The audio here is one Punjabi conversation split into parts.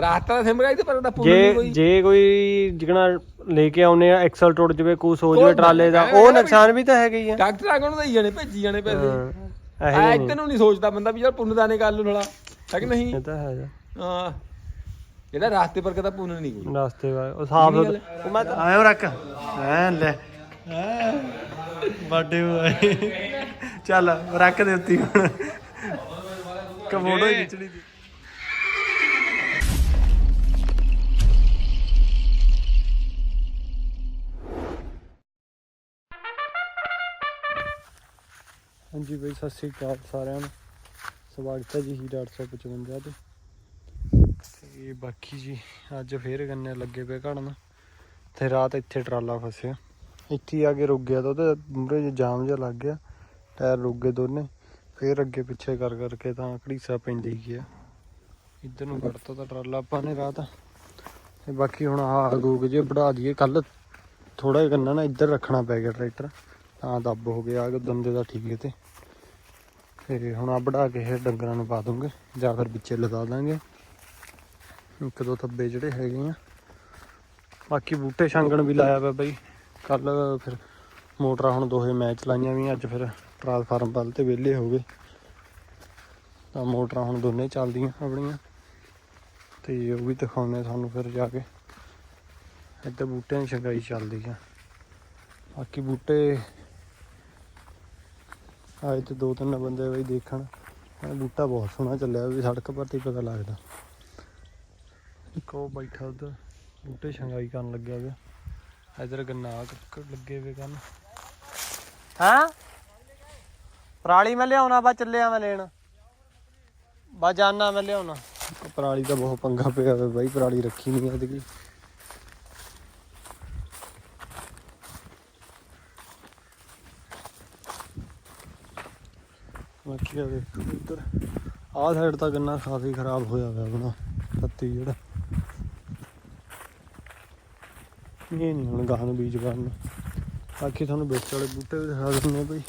ਰਾਤ ਦਾ ਸਿਮਗਾਈ ਤੇ ਪਰ ਦਾ ਪੂਰਾ ਨਹੀਂ ਜੇ ਕੋਈ। ਜੇ ਕੋਈ ਜਿਗਣਾ ਲੈ ਕੇ ਆਉਨੇ ਆ ਐਕਸਲ ਟੁੱਟ ਜਵੇ ਕੂਸ ਹੋ ਜਵੇ ਟਰਾਲੇ ਦਾ ਉਹ ਨੁਕਸਾਨ ਵੀ ਤਾਂ ਹੈਗਾ ਹੀ ਆ। ਡਾਕਟਰ ਆ ਕੋਣ ਦੇਈ ਜਾਣੇ ਭੇਜੀ ਜਾਣੇ ਪੈਸੇ। ਹਾਂ, ਆ ਇਹੋ ਇੱਕ ਨੂੰ। ਨਹੀਂ ਸੋਚਦਾ ਬੰਦਾ ਵੀ ਯਾਰ ਪੁੰਨ ਦਾ ਨੇ ਗੱਲ ਲੜਾ ਹੈ ਕਿ ਨਹੀਂ? ਇਹ ਤਾਂ ਹੈ। ਹਾਂ। ਜਿਹੜਾ ਰਾਸਤੇ ਪਰ ਕਦਾ ਪੁੰਨ ਨਹੀਂ ਕੋਈ। ਰਸਤੇ ਵਾ ਉਹ ਸਾਫ਼? ਉਹ ਮੈਂ ਆਇਓ ਰੱਖ। ਐ ਲੈ। ਬਾਡੇ ਹੋਏ। ਚੱਲ ਰੱਖ ਦੇ ਉੱਤੀ ਹੁਣ। ਕਮੋੜੋ ਖਿੱਚਣੀ ਦੀ ਹਾਂਜੀ ਬਈ, ਸਤਿ ਸ੍ਰੀ ਅਕਾਲ ਸਾਰਿਆਂ ਨੂੰ। ਸਵਾਗਤ ਹੈ ਜੀ ਹੀ 855 ਤੇ। ਤੇ ਬਾਕੀ ਜੀ, ਅੱਜ ਫੇਰ ਗੰਨੇ ਲੱਗੇ ਪਏ ਘੜਨ। ਤੇ ਰਾਤ ਇੱਥੇ ਟਰਾਲਾ ਫਸਿਆ। ਇੱਥੇ ਆ ਕੇ ਰੁਕ ਗਿਆ ਤਾਂ ਉਹਦੇ ਮੂਰੇ ਜੇ ਜਾਮ ਜਿਹਾ ਲੱਗ ਗਿਆ। ਟਾਇਰ ਰੁਕ ਗਏ ਦੋਨੇ। ਫੇਰ ਅੱਗੇ ਪਿੱਛੇ ਕਰ ਕਰਕੇ ਤਾਂ ਘੜੀਸਾ ਪੈਂਦੀ ਗਿਆ। ਇੱਧਰ ਨੂੰ ਵੜਤਾ ਤਾਂ ਟਰਾਲਾ ਆਪਾਂ ਨੇ ਰਾਤ। ਤੇ ਬਾਕੀ ਹੁਣ ਆਹ ਗੂਗ ਜੇ ਵੜਾ ਦਈਏ। ਕੱਲ ਥੋੜਾ ਜਿਹਾ ਗੰਨਾ ਨਾ ਇੱਧਰ ਰੱਖਣਾ ਪੈ ਗਿਆ ਟਰੈਕਟਰ। ਤਾਂ ਦੱਬ ਹੋ ਗਿਆ ਦੰਦੇ ਦਾ ਠੀਕ ਹੈ ਤੇ। ਤੇ ਹੁਣ ਆ ਵੜਾ ਕੇ ਇਹ ਡੰਗਰਾਂ ਨੂੰ ਪਾ ਦੂੰਗੇ, ਜਾਂ ਫਿਰ ਵਿੱਚੇ ਲਗਾ ਦਾਂਗੇ। ਇੱਕ ਦੋ ਥੱਬੇ ਜਿਹੜੇ ਹੈਗੇ ਆ। ਬਾਕੀ ਬੂਟੇ ਛਾਂਗਣ ਵੀ ਲਾਇਆ ਪਿਆ ਬਾਈ। ਕੱਲ ਫਿਰ ਮੋਟਰਾਂ ਹੁਣ ਦੋਹੇ ਮੈਚ ਲਾਈਆਂ ਵੀ, ਅੱਜ ਫਿਰ ਟਰਾਂਸਫਾਰਮ ਵੱਲ ਤੇ ਵਿਹਲੇ ਹੋ ਗਏ। ਤਾਂ ਮੋਟਰਾਂ ਹੁਣ ਦੋਨੇ ਚੱਲਦੀਆਂ ਆਪਣੀਆਂ। ਤੇ ਉਹ ਵੀ ਦਿਖਾਉਣੇ ਤੁਹਾਨੂੰ ਫਿਰ ਜਾ ਕੇ। ਇੱਥੇ ਬੂਟਿਆਂ ਦੀ ਛੰਗਾਈ ਚੱਲਦੀ ਆ। ਬਾਕੀ ਬੂਟੇ ਆਏ ਤੇ ਦੋ ਤਿੰਨ ਬੰਦੇ ਬਈ ਦੇਖਣ। ਬੂਟਾ ਬਹੁਤ ਸੋਹਣਾ ਚੱਲਿਆ ਵੀ ਸੜਕ ਪਰ ਤੇ ਪਤਾ ਲੱਗਦਾ। ਇੱਕ ਉਹ ਬੈਠਾ ਉਧਰ ਬੂਟੇ ਛੰਗਾਈ ਕਰਨ ਲੱਗਿਆ ਗਿਆ ਇਧਰ ਗੰਨਾ ਕ- ਲੱਗੇ ਵੇ ਕਰਨ ਹਾਂ? ਪਰਾਲੀ ਮੈਂ ਲਿਆਉਣਾ ਬਾ ਚੱਲਿਆ ਮੈਂ ਲੈਣ। ਬਾ ਜਾਨਾ ਮੈਂ ਲਿਆਉਣਾ। ਪਰਾਲੀ ਦਾ ਬਹੁਤ ਪੰਗਾ ਪਿਆ ਵੇ ਬਾਈ ਪਰਾਲੀ ਰੱਖੀ ਨਹੀਂ ਐਤਕੀ ਬਾਕੀ ਆ ਦੇਖੋ ਇੱਧਰ ਆਹ ਸਾਈਡ ਤਾਂ ਗੰਨਾ ਕਾਫੀ ਖਰਾਬ ਹੋਇਆ ਹੋਇਆ ਆਪਣਾ ਪੱਤੀ ਜਿਹੜਾ। ਇਹ ਨਹੀਂ ਹੁਣ ਗਾਹ ਨੂੰ ਬੀਜ ਕਰਨ ਬਾਕੀ ਤੁਹਾਨੂੰ ਵਿੱਚ ਵਾਲੇ ਬੂਟੇ ਵੀ ਦਿਖਾ ਦਿੰਦੇ ਆ ਬਈ।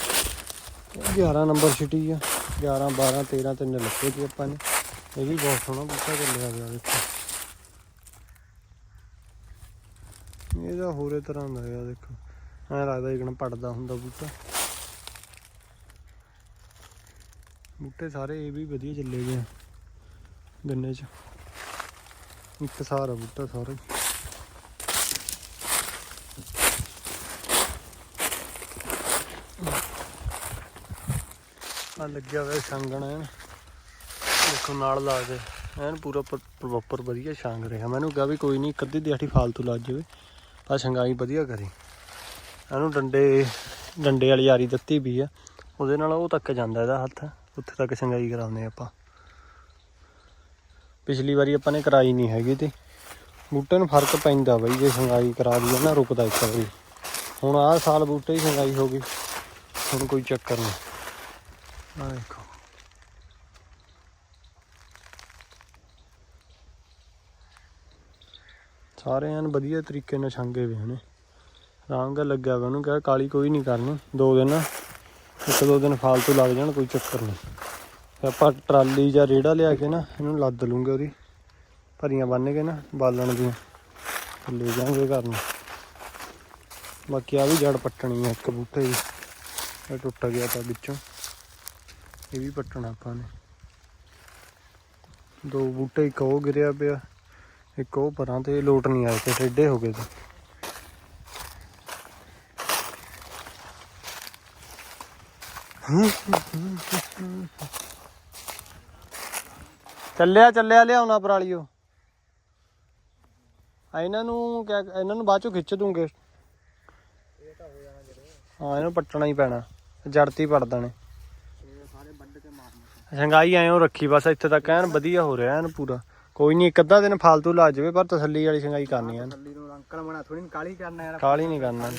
11 ਨੰਬਰ ਛਿਟੀ ਆ 11 12 13 ਤਿੰਨ ਲੱਗੇ ਸੀ ਆਪਾਂ ਨੇ। ਇਹ ਵੀ ਬਹੁਤ ਸੋਹਣਾ ਬੂਟਾ ਚੱਲਿਆ ਗਿਆ ਦੇਖੋ। ਇਹਦਾ ਹੋਰੇ ਤਰ੍ਹਾਂ ਦਾ ਆ ਦੇਖੋ। ਐਂ ਲੱਗਦਾ ਜਿਕਣ ਪੜਦਾ ਹੁੰਦਾ ਬੂਟਾ। ਬੂਟੇ ਸਾਰੇ ਇਹ ਵੀ ਵਧੀਆ ਚੱਲੇ ਗਏ ਆ, ਗੰਨੇ ਚ। ਇੱਕ ਸਾਰਾ ਬੂਟਾ ਸਾਰਾ। ਆ ਲੱਗਿਆ ਹੋਇਆ ਛਾਂਗਣ ਐਨ। ਦੇਖੋ ਨਾਲ ਲਾ ਕੇ। ਐਨ ਪੂਰਾ ਪ੍ਰੋਪਰ ਵਧੀਆ ਛਾਂਗ ਰਿਹਾ। ਮੈਨੂੰ ਕਿਹਾ ਵੀ ਕੋਈ ਨਹੀਂ ਇੱਕ ਅੱਧੀ ਦਿਹਾੜੀ ਫਾਲਤੂ ਲੱਜ ਜਾਵੇ। ਪਰ ਛੰਗਾਈ ਵਧੀਆ ਕਰੀ। ਇਹਨੂੰ ਡੰਡੇ ਡੰਡੇ ਵਾਲੀ ਯਾਰੀ ਦਿੱਤੀ ਵੀ ਆ। ਉਹਦੇ ਨਾਲ ਉਹ ਤੱਕ ਜਾਂਦਾ ਇਹਦਾ ਹੱਥ। ਉੱਥੇ ਤੱਕ ਛੰਗਾਈ ਕਰਾਉਂਦੇ ਆਪਾਂ। ਪਿਛਲੀ ਵਾਰੀ ਆਪਾਂ ਨੇ ਕਰਾਈ ਨਹੀਂ ਹੈਗੀ ਤੇ ਬੂਟੇ ਨੂੰ ਫ਼ਰਕ ਪੈਂਦਾ ਬਈ, ਜੇ ਛੰਗਾਈ ਕਰਾ ਦਈਏ ਨਾ ਰੁਕਦਾ ਇੱਕ ਵਾਰੀ। ਹੁਣ ਆਹ ਸਾਲ ਬੂਟੇ ਦੀ ਛੰਗਾਈ ਹੋ ਗਈ, ਹੁਣ ਕੋਈ ਚੱਕਰ ਨਹੀਂ। ਆ ਦੇਖੋ। ਸਾਰੇ ਐਨ ਵਧੀਆ ਤਰੀਕੇ ਨਾਲ ਛਾਂਗੇ ਵੇ ਨੇ। ਆਰਾਮ ਨਾਲ ਲੱਗਿਆ ਵਾ ਉਹਨੂੰ, ਕਿਹਾ ਕਾਲੀ ਕੋਈ ਨਹੀਂ ਕਰਨੀ। ਦੋ ਦਿਨ ਇੱਕ ਦੋ ਦਿਨ ਫਾਲਤੂ ਲੱਗ ਜਾਣ, ਕੋਈ ਚੱਕਰ ਨਹੀਂ। ਆਪਾਂ ਟਰਾਲੀ ਜਾਂ ਰੇੜਾ ਲਿਆ ਕੇ ਨਾ, ਇਹਨੂੰ ਲੱਦ ਲੂੰਗੇ ਉਹਦੀ। ਭਰੀਆਂ ਬੰਨ ਕੇ ਨਾ, ਬਾਲਣ ਦੀਆਂ। ਲੈ ਜਾਾਂਗੇ ਘਰ ਨੂੰ। ਬਾਕੀ ਆ ਵੀ ਜੜ ਪੱਟਣੀ ਆ, ਇੱਕ ਬੂਟੇ ਦੀ। ਇਹ ਟੁੱਟ ਗਿਆ ਤਾਂ ਵਿੱਚੋਂ। ਇਹ ਵੀ ਪੱਟਣਾ ਆਪਾਂ ਨੇ। ਦੋ ਬੂਟੇ, ਇੱਕ ਉਹ ਗਿਰਿਆ ਪਿਆ, ਇੱਕ ਉਹ ਪਰਾਂ ਤੇ ਲੋਟ ਨਹੀਂ ਆਏ ਤੇ, ਟੇਢੇ ਹੋ ਗਏ ਤੇ। ਚੱਲਿਆ ਚੱਲਿਆ ਲਿਆਉਣਾ ਪਰਾਲੀਓ। ਆ ਇਹਨਾਂ ਨੂੰ ਕਿਆ ਇਹਨਾਂ ਨੂੰ ਬਾਅਦ ਚੋਂ ਖਿੱਚ ਦੂੰਗੇ। ਹਾਂ ਇਹਨੂੰ ਪੱਟਣਾ ਹੀ ਪੈਣਾ। ਜੜਤੀ ਪੜਦਾ ਨੇ ਸੰਗਾਈ ਐਂ ਰੱਖੀ ਬਸ ਇੱਥੇ ਤੱਕ ਐਨ ਵਧੀਆ ਹੋ ਰਿਹਾ ਐਨ ਪੂਰਾ। ਕੋਈ ਨਹੀਂ ਇੱਕ ਅੱਧਾ ਦਿਨ ਫਾਲਤੂ ਲਾ ਜਾਵੇ ਪਰ ਤਸੱਲੀ ਵਾਲੀ ਸੰਗਾਈ ਕਰਨੀ ਨੂੰ ਅੰਕਲ ਬਣਾ ਥੋੜੀ ਕਾਲੀ ਕਰਨਾ ਯਾਰ ਕਾਲੀ ਨਹੀਂ ਕਰਨਾ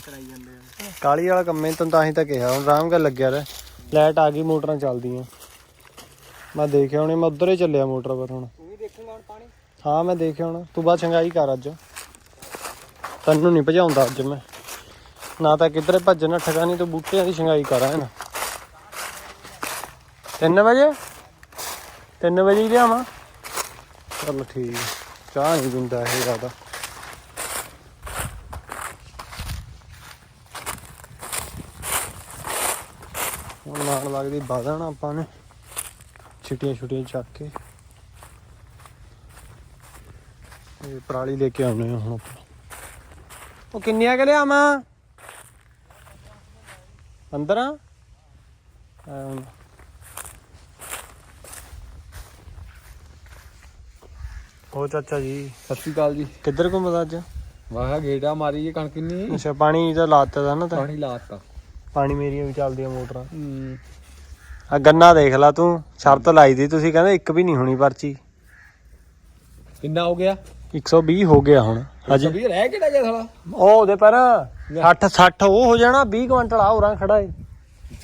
ਕਾਲੀ ਵਾਲਾ ਕੰਮੇ ਤੈਨੂੰ ਤਾਂ ਹੀ ਤਾਂ ਕਿਹਾ ਹੁਣ ਆਰਾਮ ਲੱਗਿਆ ਰਹਿ। ਲਾਈਟ ਆ ਗਈ ਮੋਟਰਾਂ ਚੱਲਦੀਆਂ। ਮੈਂ ਦੇਖਿਆ ਹੁਣੇ ਮੈਂ ਉਧਰ ਹੀ ਚੱਲਿਆ ਮੋਟਰ ਪਰ ਹੁਣ। ਤੂੰ ਵੀ ਦੇਖੂਗਾ ਹੁਣ ਪਾਣੀ? ਹਾਂ ਮੈਂ ਦੇਖਿਆ ਹੁਣ। ਤੂੰ ਬਾਅਦ ਚੰਗਾਈ ਕਰ ਅੱਜ। ਤੈਨੂੰ ਨਹੀਂ ਭਜਾਉਂਦਾ ਅੱਜ ਮੈਂ। ਨਾ ਤਾਂ ਕਿਧਰੇ ਭੱਜਣਾ ਠਗਾ ਨਹੀਂ ਤੂੰ ਬੂਟਿਆਂ ਦੀ ਛੰਗਾਈ ਕਰਾਂ ਨਾ। 3 ਵਜੇ? 3 ਵਜੇ ਹੀ ਲਿਆਵਾਂ? ਚੱਲ ਠੀਕ। ਹੈ ਚਾਹ ਨਹੀਂ ਪੀਂਦਾ ਇਹ ਜ਼ਿਆਦਾ। ਹੁਣ ਨਾਲ ਲੱਗਦੀ ਬਾਦਣ ਆਪਾਂ ਨੇ। ਛਿਟੀਆਂ ਛੁਟੀਆਂ ਚੱਕ ਕੇ। ਇਹ ਪਰਾਲੀ ਲੈ ਕੇ ਆਉਣੇ ਹੁਣ ਆਪਾਂ। ਉਹ ਕਿੰਨੀਆਂ ਕਿ ਲਿਆਵਾਂ? 15 ਆ ਹੁਣ ਹੋ ਚਾਚਾ ਜੀ? ਸਤਿ ਸ਼੍ਰੀ ਅਕਾਲ ਜੀ। ਕਿੱਧਰ ਘੁੰਮਦਾ ਅੱਜ? ਵਾਹ ਗੇੜਾ ਮਾਰੀ ਇਹ ਕਣਕ ਨਹੀਂ ਅੱਛਾ ਪਾਣੀ ਤਾਂ ਲਾਤਾ ਦਾ ਨਾ ਤਾਂ। ਪਾਣੀ ਲਾਤਾ। ਪਾਣੀ ਮੇਰੀਆਂ ਵੀ ਚੱਲਦੀਆਂ ਮੋਟਰਾਂ। ਹੂੰ। ਆ ਗੰਨਾ ਦੇਖ ਲਾ ਤੂੰ ਸ਼ਰਤ ਲਾਈ ਦੀ ਤੁਸੀਂ ਕਹਿੰਦੇ ਇੱਕ ਵੀ ਨਹੀਂ ਹੋਣੀ ਪਰਚੀ। ਕਿੰਨਾ ਹੋ ਗਿਆ? 120 ਹੋ ਗਿਆ ਹੁਣ ਅਜੇ ਵੀ ਰਹਿ ਕਿਹੜਾ ਗਿਆ ਸਾਲਾ? ਉਹ ਉਹਦੇ ਪਰ 60 60 ਉਹ ਹੋ ਜਾਣਾ 20 ਕੁਇੰਟਲ ਆ ਹੋਰਾਂ ਖੜਾ ਏ।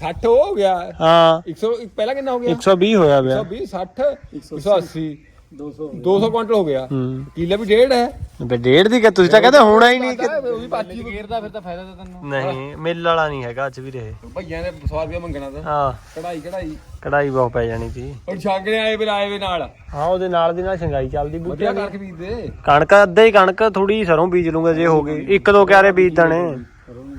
60 ਹੋ ਗਿਆ? ਹਾਂ। 100 ਪਹਿਲਾਂ ਕਿੰਨਾ ਹੋ ਗਿਆ? 120 ਹੋਇਆ ਪਿਆ। 120 60 180 200 200 ਕੁਇੰਟਲ ਹੋ ਗਿਆ। ਹੂੰ। ਕਿੱਲੇ ਵੀ ਡੇਢ ਹੈ। ਬੇ ਡੇਢ ਦੀ ਕਿ ਤੁਸੀਂ ਤਾਂ ਕਹਿੰਦੇ ਹੋਣਾ ਹੀ ਨਹੀਂ ਕਿ- ਉਹ ਵੀ ਪਾਚੀ ਗੇਰਦਾ ਫਿਰ ਤਾਂ ਫਾਇਦਾ ਤਾਂ ਤੈਨੂੰ ਨਹੀਂ ਮਿਲ ਵਾਲਾ ਨਹੀਂ ਹੈਗਾ ਅੱਜ ਵੀ ਰਹੇ। ਭਈਆਂ ਨੇ 100 ਰੁਪਏ ਮੰਗਣਾ ਤਾਂ। ਹਾਂ। ਕਢਾਈ ਕਢਾਈ। ਕੜਾਈ ਬਹੁਤ ਪੈ ਜਾਣੀ ਸੀ। ਹੁਣ ਛਾਂਗਣੇ ਆਏ ਵੀ ਆਏ ਵੀ ਨਾਲ। ਹਾਂ ਉਹਦੇ ਨਾਲ ਦੀ ਨਾਲ ਸ਼ੰਗਾਈ ਚੱਲਦੀ ਵਧੀਆ ਬੂਟਿਆਂ ਦੀ ਕਰਕੇ ਬੀਜਦੇ। ਕਣਕ ਅੱਧੇ ਹੀ ਕਣਕ ਥੋੜੀ ਸਰੋਂ ਬੀਜ ਲੂੰਗਾ ਜੇ ਹੋ ਗਈ। ਇੱਕ ਦੋ ਕਿਆਰੇ ਬੀਜ ਦੇਣੇ।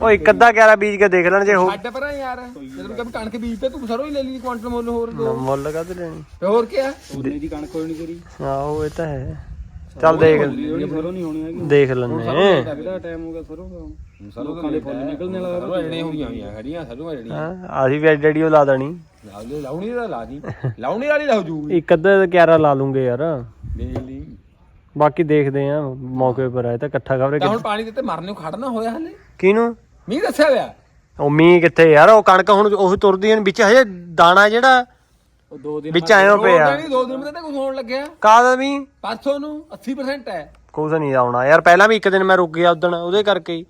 ਉਹ ਇੱਕ ਅੱਧਾ ਕਿਆਰਾ ਬੀਜ ਕੇ ਦੇਖ ਲੈਣ ਜੇ ਹੋ ਛੱਡ ਪਰਾਂ ਯਾਰ। ਜਦੋਂ ਕਦੇ ਕਣਕ ਬੀਜਦੇ ਤੂੰ ਸਰੋਂ ਹੀ ਲੈ ਲਈ ਕੁਆਂਟਲ ਮੁੱਲ ਹੋਰ ਦੋ। ਮੁੱਲ ਕਦ ਲੈਣੀ? ਤੇ ਹੋਰ ਕੀ ਆ? ਉਹਨੇ ਦੀ ਕਣਕ ਹੋਣੀ ਤੇਰੀ ਆਹੋ ਇਹ ਤਾਂ ਹੈ। ਚੱਲ ਦੇਖ। ਸਰੋਂ ਨਹੀਂ ਹੋਣੀ ਹੈਗੀ। ਦੇਖ ਲੈਣੇ ਕਿਹੜਾ ਟਾਈਮ ਹੋ ਗਿਆ ਸਰੋਂ ਦਾ। ਸਰੋਂ ਦੇ ਫੁੱਲ ਨਿਕਲਣੇ ਲੱਗਾ ਸਰੋਂ ਜਿਹੜੀਆਂ ਹੋਈਆਂ ਹੋਈਆਂ ਖੜੀਆਂ ਸਰੋਂ ਜਿਹੜੀਆਂ। ਹਾਂ ਅਸੀਂ ਵੀ ਡੈਡੀ ਉਹ ਲਾ ਦੇਣੀ। ਲਾਉਣੀ ਲਾਉਣੀ ਦਾ ਲਾ ਦੀ। ਲਾਉਣੀ ਵਾਲੀ ਲਾਉ ਜੂ ਇੱਕ ਅੱਧਾ ਕਿਆਰਾ ਲਾ ਲੂੰਗੇ ਯਾਰ। ਦੇਖ ਲਈ। ਬਾਕੀ ਦੇਖਦੇ ਆ ਮੌਕੇ ਪਰ ਆਏ ਤਾਂ ਇਕੱਠਾ ਖਬਰੇ ਤਾਂ ਹੁਣ ਪਾਣੀ ਦਿੱਤੇ ਮਰਨ ਨੂੰ ਖੜਨਾ ਹੋਇਆ ਹਲੇ। ਕਿਹਨੂੰ? ਮੀਂਹ ਦੱਸਿਆ ਹੋਇਆ? ਉਹ ਮੀਂਹ ਕਿੱਥੇ ਯਾਰ ਉਹ ਕਣਕ ਹੁਣ ਉਹ ਤੁਰਦੀ ਆਂ ਵਿੱਚ ਹਜੇ ਦਾਣਾ ਜਿਹੜਾ ਉਹ ਦੋ ਦਿਨ ਵਿੱਚ ਆਇਓ ਪਿਆ। ਨਹੀਂ ਦੋ ਦਿਨ ਤੇ ਕੁਝ ਹੋਣ ਲੱਗਿਆ। ਕਾਹਦਾ ਮੀਂਹ? ਪਰਸੋਂ ਨੂੰ 80% ਹੈ। ਕੁਛ ਨਹੀਂ ਆਉਣਾ ਯਾਰ ਪਹਿਲਾਂ ਵੀ ਇੱਕ ਦਿਨ ਮੈਂ ਰੁਕ ਗਿਆ ਉਦਣ ਉਹਦੇ ਕਰਕੇ ਹੀ।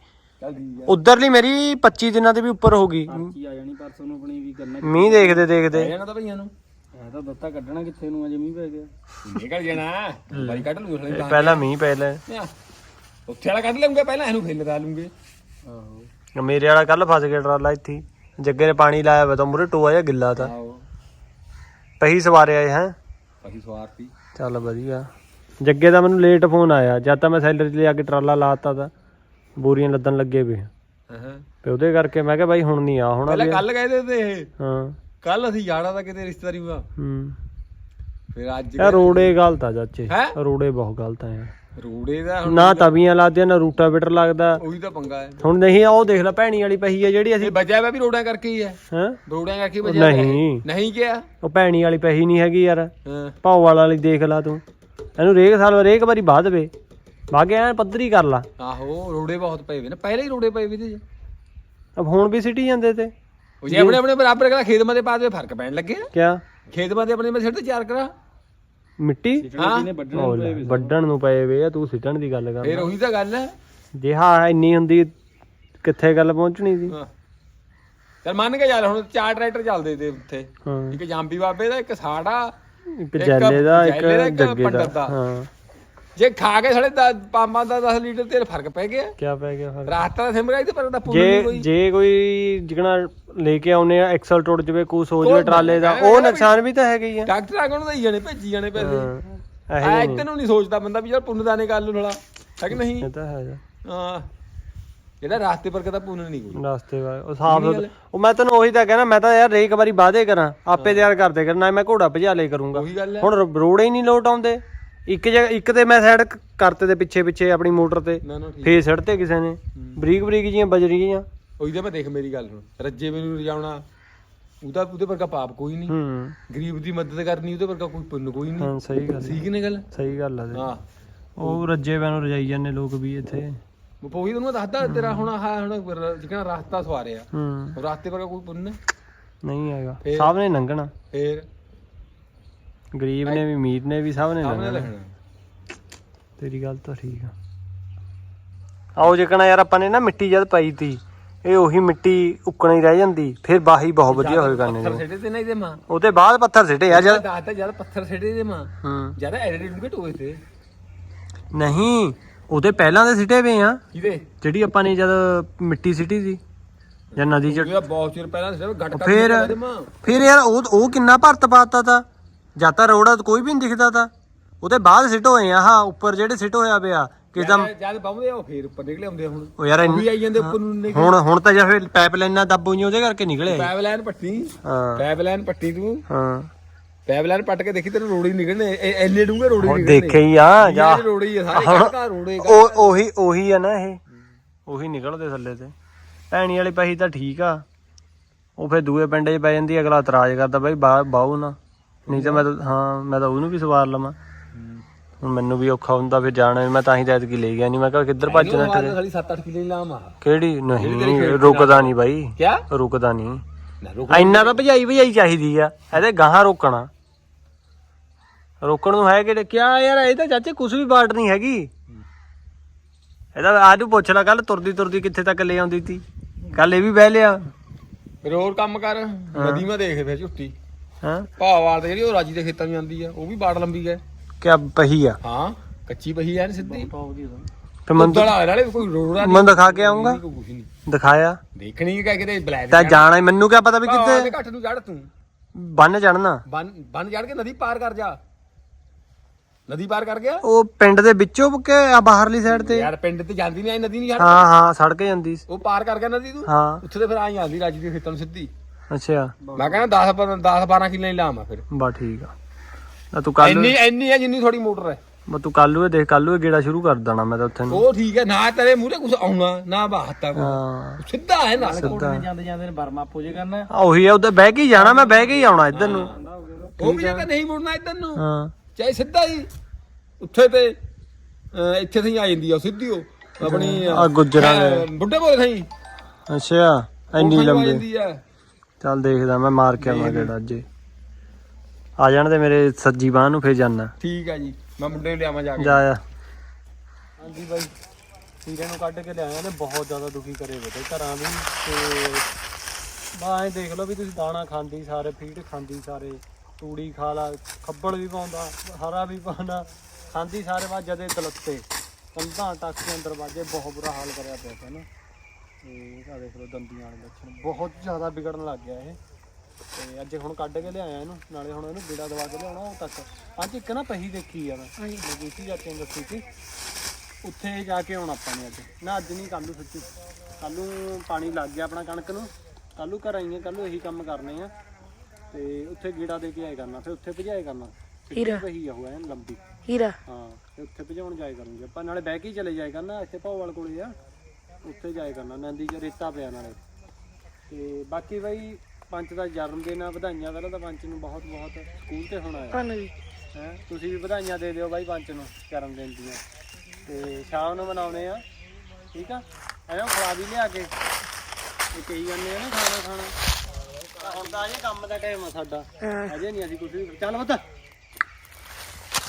ਉਧਰਲੀ ਮੇਰੀ 25 ਦਿਨਾਂ ਦੇ ਵੀ ਉੱਪਰ ਹੋ ਗਈ। ਆ ਜਾਣੀ ਪਰਸੋਂ ਨੂੰ ਆਪਣੀ ਵੀ ਕਰਨਾ। ਮੀਂਹ ਦੇਖਦੇ ਦੇਖਦੇ। ਜਾਣਾ ਤਾਂ ਭਈਆਂ ਨੂੰ। ਇਹ ਤਾਂ ਦਿੱਤਾ ਕੱਢਣਾ ਕਿੱਥੇ ਨੂੰ ਅਜੇ ਮੀਂਹ ਪੈ ਗਿਆ। ਨਿਕਲ ਜਾਣਾ। ਬਾਈ ਕੱਢ ਲੂ ਪਹਿਲਾਂ ਮੀਂਹ ਪੈ ਲੈ। ਉੱਥੇ ਵਾਲਾ ਕੱਢ ਲਵਾਂਗੇ ਪਹਿਲਾਂ ਇਹਨੂੰ ਫੇਲ ਲਾ ਲੂੰਗੇ ਆਹੋ। ਮੇਰੇ ਵਾਲਾ ਕੱਲ ਫਸ ਗਿਆ ਟਰਾਲਾ ਇੱਥੇ। ਜੱਗੇ ਨੇ ਪਾਣੀ ਲਾਇਆ ਵਾ ਤਾਂ ਮੁਰੇ ਟੋਆ ਜਿਹਾ ਗਿੱਲਾ ਤਾਂ। ਪਹੀ ਸਵਾਰੇ ਆਏ ਹੈ? ਅਸੀਂ ਸਵਾਰਤੀ ਚੱਲ ਵਧੀਆ। ਜੱਗੇ ਦਾ ਮੈਨੂੰ ਲੇਟ ਫੋਨ ਆਇਆ। ਜਦ ਤਾਂ ਮੈਂ ਸੈਲਰ 'ਚ ਲਿਆ ਕੇ ਟਰਾਲਾ ਲਾਤਾ ਤਾਂ ਬੋਰੀਆਂ ਲੱਦਣ ਲੱਗੇ ਪਏ। ਹਾਂ ਤੇ ਉਹਦੇ ਕਰਕੇ ਮੈਂ ਕਿਹਾ ਬਾਈ ਹੁਣ ਨਹੀਂ ਆ ਹੋਣਾ ਪਹਿਲਾਂ ਵੀ। ਕੱਲ ਗਏ ਤੇ ਇਹ? ਹਾਂ। ਕੱਲ ਅਸੀਂ ਜਾਣਾ ਤਾਂ ਕਿਤੇ ਰਿਸ਼ਤੇਦਾਰੀ ਵਾ ਹੂੰ। ਫਿਰ ਅੱਜ ਰੋੜੇ ਗਲਤ ਆ ਚਾਚੇ। ਹੈਂ? ਰੋੜੇ ਬਹੁਤ ਗਲਤ ਆ ਯਾਰ। ਰੂੜੇ ਦਾ ਹੁਣ ਨਾ ਤਵੀਆਂ ਲੱਗਦੀਆਂ ਨਾ ਰੂਟਾਵੇਟਰ ਲੱਗਦਾ। ਉਹੀ ਤਾਂ ਪੰਗਾ ਹੈ। ਹੁਣ ਨਹੀਂ ਉਹ ਦੇਖ ਲੈ ਭੈਣੀ ਵਾਲੀ ਪਹੀ ਆ ਜਿਹੜੀ ਇਹ ਅਸੀਂ ਬਚਿਆ ਵਾ ਵੀ ਰੋੜਾਂ ਕਰਕੇ ਹੀ ਹੈ। ਹਾਂ? ਰੋੜਾਂ ਕਰਕੇ ਹੀ ਬਚਿਆ ਹੈ। ਨਹੀਂ। ਨਹੀਂ ਕਿਹਾ। ਉਹ ਭੈਣੀ ਵਾਲੀ ਪਹੀ ਨਹੀਂ ਹੈਗੀ ਯਾਰ। ਹਾਂ। ਭਾਉ ਵਾਲੀ ਦੇਖ ਲਾ ਤੂੰ। ਇਹਨੂੰ ਰੇਕ ਸਾਲ ਰੇਕ ਵਾਰੀ ਬਾਅਦ ਦੇਵੇ ਬਾਗੇ ਐ ਪੱਧਰੀ ਕਰ ਲਾ। ਆਹੋ ਰੋੜੇ ਬਹੁਤ ਪਏ ਵੇ ਨੇ। ਪਹਿਲੇ ਹੀ ਰੋੜੇ ਪਏ ਵੀ ਤੇ ਅਬ ਹੁਣ ਵੀ ਸਿੱਟੀ ਜਾਂਦੇ ਤੇ। ਉਹ ਜੇ ਆਪਣੇ ਆਪਣੇ ਬਰਾਬਰ ਕਰਾ ਖੇਤ ਮਾ ਦੇ ਬਾਅਦ ਵਿੱਚ ਫ਼ਰਕ ਪੈਣ ਲੱਗਿਆ ਕਿਆ? ਖੇਤ ਮਾ ਦੇ ਆਪਣੇ ਮੈਂ ਸਿਰ ਤੇ ਚਾਰ ਕਰਾ। ਮਿੱਟੀ? ਹਾਂ। ਵੱਢਣ ਨੂੰ ਪਏ ਵੇ? ਆ ਤੂੰ ਸਿੱਟਣ ਦੀ ਗੱਲ ਫਿਰ ਕਰ ਉਹੀ ਤਾਂ ਗੱਲ ਹੈ ਜੇ ਹਾਂ ਇੰਨੀ ਹੁੰਦੀ ਕਿੱਥੇ ਗੱਲ ਪਹੁੰਚਣੀ ਸੀ? ਹਾਂ। ਚਲ ਮੰਨ ਕੇ ਚੱਲ ਹੁਣ ਚਾਰ ਟਰੈਕਟਰ ਚੱਲਦੇ ਤੇ ਉੱਥੇ। ਹਾਂ। ਇੱਕ ਜਾਂਬੀ ਬਾਬੇ ਦਾ ਇੱਕ ਸਾੜਾ ਇੱਕ ਜੈਲੇ ਦਾ ਜੈਲੇ ਦਾ, ਇੱਕ ਜੱਗੇ ਦਾ। ਹਾਂ। ਜੇ ਖਾ ਕੇ ਸਾਲੇ ਪਾਮਾਂ ਦਾ 10 ਲੀਟਰ ਤੇਲ ਫ਼ਰਕ ਪੈ ਗਿਆ। ਕਿਆ ਪੈ ਗਿਆ ਫਿਰ ਰਾਤ ਤਾਂ ਸਿਮਰਾਈ ਤੇ ਪਰ ਤਾਂ ਪੂਰੀ ਨਹੀਂ ਜੇ ਕੋਈ। ਜੇ ਕੋਈ ਜਿਗਣਾ ਲੈ ਕੇ ਆਉਨੇ ਆ ਐਕਸਲ ਟੁੱਟ ਜਵੇ ਕੁਛ ਹੋ ਜਵੇ ਟਰਾਲੇ ਦਾ ਉਹ ਨੁਕਸਾਨ ਵੀ ਤਾਂ ਹੈਗਾ ਹੀ ਆ। ਡਾਕਟਰ ਆ ਕੋਣ ਦਈ ਜਾਣੇ ਭੇਜੀ ਜਾਣੇ ਪੈਸੇ। ਹਾਂ ਇਹ ਇੱਥੇ ਨੂੰ ਨਹੀਂ ਸੋਚਦਾ ਬੰਦਾ ਵੀ ਯਾਰ ਪੁੰਨਦਾਨੇ ਕਰ ਲੂ ਥੋੜਾ ਹੈ ਕਿ ਨਹੀਂ? ਇਹ ਤਾਂ ਹੈ। ਹਾਂ। ਇਹਦਾ ਰਾਸਤੇ ਪਰ ਕਦਾ ਪੁੰਨ ਨਹੀਂ ਕੋਈ। ਰਸਤੇ ਵਾ ਉਹ ਸਾਫ਼ ਉਹ ਮੈਂ ਤੈਨੂੰ ਉਹੀ ਤਾਂ ਕਹਿਣਾ ਮੈਂ ਤਾਂ ਯਾਰ ਰੇਕ ਵਾਰੀ ਵਾਅਦੇ ਕਰਾਂ ਆਪੇ ਤਿਆਰ ਕਰਦੇ ਕਰਨਾ ਮੈਂ ਘੋੜਾ ਭਜਾ ਲੇ ਕਰੂੰਗਾ। ਹੈ। ਹੁਣ ਰੋੜੇ ਹੀ ਨਹੀਂ ਲੋਟ ਆਉਂਦੇ। ਇੱਕ ਜਗ੍ਹਾ ਇੱਕ ਤੇ ਮੈਂ ਸਾਈਡ ਕਰਤੇ ਦੇ ਪਿੱਛੇ ਪਿੱਛੇ ਆਪਣੀ ਮੋਟਰ ਤੇ। ਨਾ ਨਾ ਠੀਕ ਫੇਰ ਸੜਤੇ ਕਿਸੇ ਨੇ। ਬਰੀਕ ਬਰੀਕ ਜੀਆਂ ਬਜਰੀ ਜੀਆਂ ਉਹੀ ਤਾਂ ਮੈਂ ਦੇਖ ਮੇਰੀ ਗੱਲ ਹੁਣ ਰੱਜੇ ਮੈਨੂੰ ਰਜਾਉਣਾ ਉਹਦਾ ਉਹਦੇ ਵਰਗਾ ਪਾਪ ਕੋਈ ਨਹੀਂ। ਹੂੰ। ਗਰੀਬ ਦੀ ਮਦਦ ਕਰਨੀ ਉਹਦੇ ਵਰਗਾ ਕੋਈ ਪੁੰਨ ਕੋਈ ਨਹੀਂ। ਹਾਂ ਸਹੀ ਗੱਲ ਠੀਕ ਨੇ ਗੱਲ? ਸਹੀ ਗੱਲ ਆ ਤੇ। ਹਾਂ। ਉਹ ਰੱਜੇ ਵੈਨੂੰ ਰਜਾਈ ਜਾਂਦੇ ਲੋਕ ਵੀ ਇੱਥੇ। ਮੈਂ ਉਹੀ ਤੈਨੂੰ ਦੱਸਦਾ ਤੇਰਾ ਹੁਣ ਆਹ ਹੁਣ ਜਿਹੜਾ ਰਸਤਾ ਸਵਾਰਿਆ। ਹੂੰ। ਰਸਤੇ ਵਰਗਾ ਕੋਈ ਪੁੰਨ? ਨਹੀਂ ਹੈਗਾ। ਫੇਰ? ਨੇ ਲੰਘਣਾ ਫੇਰ? ਗਰੀਬ ਨੇ ਵੀ ਅਮੀਰ ਨੇ ਵੀ ਸਭ ਨੇ ਸਾਹਮਣੇ ਲੰਘਣਾ ਲਿਖਣਾ ਤੇਰੀ ਗੱਲ ਤਾਂ ਠੀਕ ਆ। ਆਓ ਜਿਕਣਾ ਯਾਰ ਆਪਾਂ ਨੇ ਨਾ ਮਿੱਟੀ ਜਦ ਪਾਈ ਤੀ ਇਹ ਉਹੀ ਮਿੱਟੀ ਉੱਕਣਾ ਹੀ ਰਹਿ ਜਾਂਦੀ ਫਿਰ ਬਾਹੀ ਬਹੁਤ ਵਧੀਆ ਹੋਏ ਕਰਨੇ ਪੱਥਰ ਸਿੱਟੇ ਤੇ ਨਾ ਇਹਦੇ ਮਾਂ। ਉਹਦੇ ਬਾਅਦ ਪੱਥਰ ਸਿੱਟੇ ਆ ਜਦ ਦੱਸਦਾ ਜਦ ਪੱਥਰ ਸਿੱਟੇ ਇਹਦੇ ਮਾਂ। ਹੂੰ। ਜਦ ਐਡਿਟ ਨੂੰ ਟੋਏ ਤੇ। ਨਹੀਂ ਉਹਦੇ ਪਹਿਲਾਂ ਦੇ ਸਿੱਟੇ ਪਏ ਆ। ਕਿਹਦੇ? ਜਿਹੜੀ ਆਪਾਂ ਨੇ ਜਦ ਮਿੱਟੀ ਸਿੱਟੀ ਸੀ ਜਾਂ ਨਦੀ ਚ ਉਹਦਾ ਬਹੁਤ ਚਿਰ ਪਹਿਲਾਂ ਸਿੱਟੇ ਗੱਟਕਾ ਫੇਰ ਇਹਦੇ ਮਾਂ। ਫਿਰ ਯਾਰ ਉਹ ਉਹ ਕਿੰਨਾ ਭਰਤ ਪਾਤਾ ਤਾ? ਜਾਂ ਤਾਂ ਰੋੜਾ ਕੋਈ ਵੀ ਨਹੀਂ ਦਿਖਦਾ ਤਾ। ਉਹਦੇ ਬਾਅਦ ਸਿੱਟ ਹੋਏ ਆ ਹਾਂ ਉੱਪਰ ਜਿਹੜੇ ਸਿੱਟ ਹੋਇਆ ਪਿਆ ਕਿਸ ਦਾ ਜਦ- ਆ ਉਹ ਫੇਰ ਉੱਪਰ ਨਿਕਲੇ ਆਉਂਦੇ ਹੁਣ। ਉਹ ਯਾਰ ਵੀ ਆਈ ਜਾਂਦੇ ਉੱਪਰ ਨੂੰ ਨਿਕਲ। ਹੁਣ ਹੁਣ ਤਾਂ ਜਾਂ ਫਿਰ ਪਾਈਪ ਲਾਈਨਾਂ ਦੱਬ ਹੋਈਆਂ ਉਹਦੇ ਕਰਕੇ ਨਿਕਲੇ। ਪਾਈਪਲਾਈਨ ਪੱਟੀ। ਹਾਂ। ਪਾਈਪਲਾਈਨ ਪੱਟੀ ਤੂੰ। ਹਾਂ। ਪਾਈਪਲਾਈਨ ਪੱਟ ਕੇ ਦੇਖੀ ਤੈਨੂੰ ਰੋੜੇ ਨਿਕਲਣੇ ਐਨੇ ਡੂੰਘੇ ਰੋੜੇ ਨਿਕਲਣੇ ਦੇਖੇ ਹੀ ਆ ਜਾ ਰੋੜੇ ਆ ਸਾਰੇ ਘਰ ਰੋੜੇ ਉਹ ਉਹੀ ਉਹੀ ਆ ਨਾ ਇਹ। ਉਹੀ ਨਿਕਲਦੇ ਥੱਲੇ ਤੇ। ਭੈਣੀ ਵਾਲੀ ਪਹੀ ਤਾਂ ਠੀਕ ਆ। ਉਹ ਫਿਰ ਦੂਏ ਪਿੰਡ 'ਚ ਪੈ ਜਾਂਦੀ ਅਗਲਾ ਇਤਰਾਜ਼ ਕਰਦਾ ਬਈ ਬਾਹੂ ਨਾ। ਨਹੀਂ ਤਾਂ ਮੈਂ ਤਾਂ ਹਾਂ ਮੈਂ ਤਾਂ ਉਹਨੂੰ ਵੀ ਸਵਾਰ ਲਵਾਂ। ਹੁਣ ਮੈਨੂੰ ਵੀ ਔਖਾ ਹੁੰਦਾ ਫਿਰ ਜਾਣਾ ਮੈਂ ਤਾਂ ਹੀ ਤਾਂ ਐਤਕੀ ਲੈ ਗਿਆ ਨਹੀਂ ਮੈਂ ਕਿਹਾ ਕਿੱਧਰ ਭੱਜਣਾ ਤੇਰੇ? ਸਾਲੀ 7-8 ਕਿਲੇ ਲਾਮ ਆ। ਕਿਹੜੀ? ਨਹੀਂ ਰੁਕਦਾ ਨਹੀਂ ਬਾਈ। ਕਿਆ? ਰੁਕਦਾ ਨਹੀਂ ਨਾ ਰੁਕ ਇੰਨਾ ਤਾਂ ਭਜਾਈ ਭਜਾਈ ਚਾਹੀਦੀ ਆ। ਇਹਦੇ ਗਾਹਾਂ ਰੋਕਣਾ। ਰੋਕਣ ਨੂੰ ਹੈ ਕਿ ਕਿਆ ਯਾਰ ਇਹ ਤਾਂ ਚਾਚੇ ਕੁਝ ਵੀ ਬਾਟ ਨਹੀਂ ਹੈਗੀ। ਇਹਦਾ ਆਜੂ ਪੁੱਛ ਲੈ ਕੱਲ ਤੁਰਦੀ ਤੁਰਦੀ ਕਿੱਥੇ ਤੱਕ ਲੈ ਆਉਂਦੀ ਤੀ? ਕੱਲ ਇਹ ਵੀ ਬਹਿ ਲਿਆ। ਫਿਰ ਹੋਰ ਕੰਮ ਕਰ। ਨਦੀ ਮਾ ਦੇਖ ਫਿਰ ਝੁੱਟੀ। ਹਾਂ? ਭਾਵਾਲ ਤੇ ਜਿਹੜੀ ਉਹ ਰਾਜੀ ਦੇ ਖੇਤਾਂ 'ਚ ਜਾਂਦੀ ਆ ਉਹ ਵੀ ਬਾੜ ਲੰਬੀ ਹੈ। ਕਿਆ ਪਹੀ ਆ? ਹਾਂ ਕੱਚੀ ਪਹੀ ਐ ਸਿੱਧੀ। ਤੇ। ਮੈਂ ਦੜਾ ਨਾਲੇ ਕੋਈ ਰੋੜਾ ਮੈਂ ਦਿਖਾ ਕੇ ਨਹੀਂ ਦਿਖਾਇਆ? ਦੇਖਣੀ ਕਿ ਕਿਤੇ ਬਲੈਕ ਤਾਂ ਜਾਣਾ ਹੀ। ਮੈਨੂੰ ਕਿਆ ਪਤਾ ਵੀ ਕਿੱਥੇ? ਘੱਟ ਨੂੰ ਚੜ ਤੂੰ। ਬੰਨ ਚੜਨਾ ਬਨ ਬਨ ਚੜ ਕੇ ਨਦੀ ਪਾਰ ਕਰ ਜਾ। ਨਦੀ ਪਾਰ ਕਰ ਗਿਆ? ਉਹ ਪਿੰਡ ਦੇ ਵਿੱਚੋਂ ਕਿ ਆ ਬਾਹਰਲੀ ਸਾਈਡ ਤੇ? ਯਾਰ ਪਿੰਡ ਤੇ ਜਾਂਦੀ ਨਹੀਂ ਆਈ ਨਦੀ ਨਹੀਂ ਯਾਰ ਹਾਂ ਹਾਂ ਸੜਕ ਜਾਂਦੀ ਸੀ। ਉਹ ਪਾਰ ਕਰ ਗਿਆ ਨਦੀ ਤੂੰ? ਹਾਂ। ਉੱਥੇ ਤੇ ਫਿਰ ਆਈ ਆਂਦੀ ਰਾਜੀ ਦੇ ਖੇਤਾਂ ਨੂੰ ਸਿੱਧੀ। ਅੱਛਾ। ਮੈਂ ਕਹਿੰਦਾ 10 10 12 ਕਿੱਲੇ ਲਾਵਾਂ ਫਿਰ। ਬਾ ਠੀਕ ਆ। ਤਾਂ ਤੂੰ ਕੱਲ ਇੰਨੀ ਇੰਨੀ ਹੈ ਜਿੰਨੀ ਥੋੜੀ ਮੋਟਰ ਹੈ। ਮੈਂ ਤੂੰ ਕੱਲ ਨੂੰ ਦੇਖ ਕੱਲ ਨੂੰ ਗੇੜਾ ਸ਼ੁਰੂ ਕਰ ਦੇਣਾ ਮੈਂ ਤਾਂ ਉੱਥੇ ਨੂੰ। ਉਹ ਠੀਕ ਹੈ ਨਾ ਤੇਰੇ ਮੂਹਰੇ ਕੁਝ ਆਉਣਾ ਨਾ ਬਾਹਤਾ ਕੋ ਹਾਂ। ਸਿੱਧਾ ਹੈ ਨਾਲ। ਸਿੱਧਾ। ਜਾਂਦੇ ਜਾਂਦੇ ਨੇ ਬਰਮਾ ਪੂਜੇ ਕਰਨਾ। ਆ ਉਹੀ ਆ ਉੱਤੇ ਬਹਿ ਕੇ ਹੀ ਜਾਣਾ ਮੈਂ ਬਹਿ ਕੇ ਹੀ ਆਉਣਾ ਇੱਧਰ ਨੂੰ। ਉਹ ਵੀ ਜਗ੍ਹਾ ਨਹੀਂ ਮੁੜਨਾ ਇੱਧਰ ਨੂੰ ਹਾਂ। ਚਾਹੇ ਸਿੱਧਾ ਹੀ ਉੱਥੇ ਤੇ ਇੱਥੇ ਥਈ ਆ ਜਾਂਦੀ ਆ ਸਿੱਧੀ ਉਹ ਆਪਣੀ ਆ ਗੁੱਜਰਾਂ ਦੇ। ਬੁੱਢੇ ਬੋਲੇ ਥਈ ਅੱਛਾ ਆ ਲੰਬੀ। ਜਾਂਦੀ ਆ। ਚੱਲ ਦੇਖਦਾ ਮੈਂ ਮਾਰ ਕੇ ਆਵਾਂ ਗੇੜਾ ਅੱਜ। ਆ ਜਾਣ ਤੇ ਮੇਰੇ ਸੱਜੀ ਬਾਹ ਨੂੰ ਫੇਰ ਜਾਣਾ ਠੀਕ ਆ ਜੀ। ਮੈਂ ਮੁੰਡੇ ਨੂੰ ਲਿਆਵਾਂ ਜਾ ਕੇ। ਜਾ ਆ। ਹਾਂਜੀ ਬਾਈ ਹੀਰੇ ਨੂੰ ਕੱਢ ਕੇ ਲਿਆਇਆ ਨੇ ਬਹੁਤ ਜ਼ਿਆਦਾ ਦੁਖੀ ਕਰੇ ਤੇ ਘਰਾਂ ਵੀ ਤੇ ਬਾ ਐਂ ਦੇਖ ਲਓ ਵੀ ਤੁਸੀਂ ਦਾਣਾ ਖਾਂਦੀ ਸਾਰੇ ਫੀਡ ਖਾਂਦੀ ਸਾਰੇ ਤੂੜੀ ਖਾ ਲਾ ਖੱਬਲ ਵੀ ਪਾਉਂਦਾ ਹਰਾ ਵੀ ਪਾਉਂਦਾ ਖਾਂਦੀ ਸਾਰੇ ਬਾਅਦ ਜਦੇ ਤਲੱਤੇ। ਕੰਧਾਂ ਟਾਕੀਆਂ ਦਰਵਾਜ਼ੇ ਬਹੁਤ ਬੁਰਾ ਹਾਲ ਕਰਿਆ ਪਿਆ ਨਾ। ਤੇ ਆ ਦੇਖ ਲਓ ਦੰਦੀਆਂ ਵਾਲੇ ਲੱਛਣ। ਬਹੁਤ ਜ਼ਿਆਦਾ ਵਿਗੜਨ ਲੱਗ ਗਿਆ ਇਹ। ਤੇ ਅੱਜ ਹੁਣ ਕੱਢ ਕੇ ਲਿਆਇਆ ਇਹਨੂੰ ਨਾਲੇ ਹੁਣ ਇਹਨੂੰ ਬੀੜਾ ਦਵਾ ਕੇ ਲਿਆਉਣਾ ਉਹ ਤੱਕ। ਅੱਜ ਇੱਕ ਨਾ ਪਹੀ ਦੇਖੀ ਆ ਮੈਂ। ਮੈਂ ਦੇਖੀ ਜਾ ਕੇ ਦੱਸੀ ਸੀ। ਉੱਥੇ ਜਾ ਕੇ ਆਉਣਾ ਆਪਾਂ ਨੇ ਅੱਜ। ਨਾ ਅੱਜ ਨਹੀਂ ਕੱਲ ਨੂੰ ਸੱਚੀ। ਕੱਲ ਨੂੰ ਪਾਣੀ ਲੱਗ ਗਿਆ ਆਪਣਾ ਕਣਕ ਨੂੰ। ਕੱਲ ਨੂੰ ਘਰ ਆਈਆਂ ਕੱਲ ਨੂੰ ਇਹੀ ਕੰਮ ਕਰਨੇ ਆ। ਤੇ ਉੱਥੇ ਗੀੜਾ ਦੇ ਕੇ ਆਏ ਕਰਨਾ ਫਿਰ ਉੱਥੇ ਭਜਾਏ ਕਰਨਾ। ਹੀਰਾ। ਪਹੀ ਆ ਹੋਇਆ ਲੰਬੀ। ਹੀਰਾ। ਹਾਂ ਤੇ ਉੱਥੇ ਭਜਾਉਣ ਜਾਏ ਕਰੂੰਗੇ ਆਪਾਂ ਨਾਲੇ ਬਹਿ ਕੇ ਹੀ ਚਲੇ ਜਾਏ ਕਰਨਾ ਇੱਥੇ ਭੌਵਾਲ ਕੋਲੇ ਆ। ਉੱਥੇ ਜਾਏ ਕਰਨਾ ਨੰਦੀ ਚ ਰੇਤਾ ਪਿਆ ਨਾਲੇ। ਤੇ ਬਾਕੀ ਬਾਈ ਪੰਚ ਦਾ ਜਨਮ ਦਿਨ ਆ ਵਧਾਈਆਂ ਪਹਿਲਾਂ ਤਾਂ ਪੰਚ ਨੂੰ ਬਹੁਤ ਬਹੁਤ ਸਕੂਲ ਤੇ ਹੁਣ ਆਇਆ। ਤੁਹਾਨੂੰ ਵੀ ਹੈ ਤੁਸੀਂ ਵੀ ਵਧਾਈਆਂ ਦੇ ਦਿਓ ਬਾਈ ਪੰਚ ਨੂੰ ਜਨਮ ਦਿਨ ਦੀਆਂ। ਤੇ ਸ਼ਾਮ ਨੂੰ ਮਨਾਉਣੇ ਆ ਠੀਕ ਆ? ਇਹਨਾਂ ਖਵਾ ਵੀ ਲਿਆ ਕੇ। ਇਹ ਕਹੀ ਜਾਂਦੇ ਆ ਨਾ ਖਾਣਾ ਖਾਣਾ। ਤਾਂ ਹੁਣ ਤਾਂ ਅਜੇ ਕੰਮ ਦਾ ਟਾਈਮ ਆ ਸਾਡਾ। ਅਜੇ ਨਹੀਂ ਅਸੀਂ ਕੁਝ ਵੀ ਚੱਲ ਬਤਾ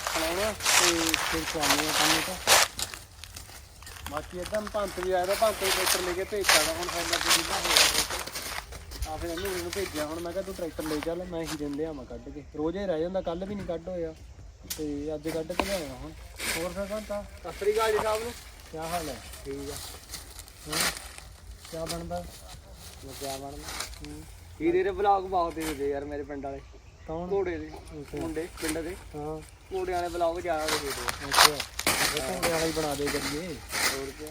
ਖਲਾਉਣਾ ਤੇ ਫਿਰ ਖਵਾਉਣੀ ਆ ਕੰਮ ਤਾਂ। ਬਾਕੀ ਇਦਾਂ ਭੰਤ ਵੀ ਆਇਆ ਤਾਂ ਭੰਤ ਨੂੰ ਟਰੈਕਟਰ ਲੈ ਕੇ ਭੇਜਤਾ ਵਾ, ਹੁਣ ਸਾਡਾ ਕੋਈ ਨਾ ਹੋਇਆ ਆ ਫਿਰ ਇਹਨੂੰ ਇਹਨੂੰ ਭੇਜਿਆ ਹੁਣ ਮੈਂ ਕਿਹਾ ਤੂੰ ਟਰੈਕਟਰ ਲੈ ਚੱਲ ਮੈਂ ਹੀ ਦਿੰਦੇ ਆ ਮੈਂ ਕੱਢ ਕੇ। ਰੋਜ਼ ਹੀ ਰਹਿ ਜਾਂਦਾ ਕੱਲ ਵੀ ਨਹੀਂ ਕੱਢ ਹੋਇਆ। ਤੇ ਅੱਜ ਕੱਢ ਕੇ ਲਿਆਇਆ ਹੁਣ। ਹੋਰ ਫਿਰ ਭੰਤਾ ਸਤਿ ਸ੍ਰੀ ਅਕਾਲ ਜੀ ਸਾਹਿਬ ਨੂੰ। ਕੀ ਹਾਲ ਹੈ? ਠੀਕ ਆ। ਹਾਂ? ਕੀ ਬਣਦਾ? ਕੀ ਬਣਦਾ? ਹੀਰੇ ਦੇ ਬਲੌਗ ਬਹੁਤ ਦੇਖਦੇ ਯਾਰ ਮੇਰੇ ਪਿੰਡ ਵਾਲੇ। ਕੌਣ? ਘੋੜੇ ਦੇ। ਮੁੰਡੇ ਪਿੰਡ ਦੇ। ਹਾਂ। ਘੋੜੇ ਵਾਲੇ ਬਲੌਗ ਜ਼ਿਆਦਾ ਦੇਖਦੇ ਅੱਛਾ। ਘੋੜੇ ਵਾਲਾ ਬਣਾ ਦੇ ਕਰੀਏ। ਹੋਰ ਕੀ।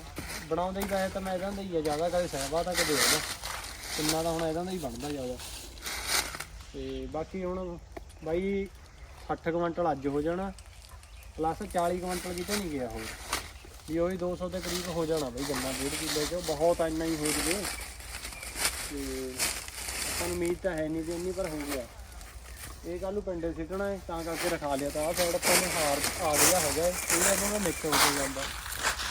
ਬਣਾਉਂਦਾ ਹੀ ਵੈਸੇ ਤਾਂ ਮੈਂ ਇਹਦਾ ਦਾ ਹੀ ਆ, ਜ਼ਿਆਦਾ ਕਦੇ ਸਹਿਬਾ ਤਾਂ ਕਦੇ ਉਹਦਾ ਕਿੰਨਾ ਦਾ ਹੁਣ ਇਹਦਾ ਦਾ ਹੀ ਬਣਦਾ ਜ਼ਿਆਦਾ। ਤੇ ਬਾਕੀ ਹੁਣ ਬਾਈ 60 ਕੁਇੰਟਲ ਅੱਜ ਹੋ ਜਾਣਾ ਪਲੱਸ 40 ਕੁਇੰਟਲ ਕਿਤੇ ਨਹੀਂ ਗਿਆ ਹੋਰ। ਵੀ ਉਹੀ 200 ਦੇ ਕਰੀਬ ਹੋ ਜਾਣਾ ਬਈ ਗੰਨਾ ਡੇਢ ਕਿੱਲੇ ਚ, ਬਹੁਤ ਇੰਨਾ ਹੀ ਹੋ ਜਵੇ। ਤੇ ਆਪਾਂ ਨੂੰ ਉਮੀਦ ਤਾਂ ਹੈ ਨਹੀਂ ਵੀ ਇੰਨੀ, ਪਰ ਹੋ ਗਿਆ। ਇਹ ਕੱਲ ਨੂੰ ਪਿੰਡੇ ਸਿੱਟਣਾ ਹੈ, ਤਾਂ ਕਰਕੇ ਰਖਾ ਲਿਆ ਤਾਂ ਆਹ ਸਾਈਡ ਆਪਾਂ ਨੇ ਹਾਰ, ਆ ਗਿਆ ਹੈਗਾ। ਇਹ ਇਹਨਾਂ ਨੂੰ ਮਿਕਸ ਹੋ ਜਾਂਦਾ।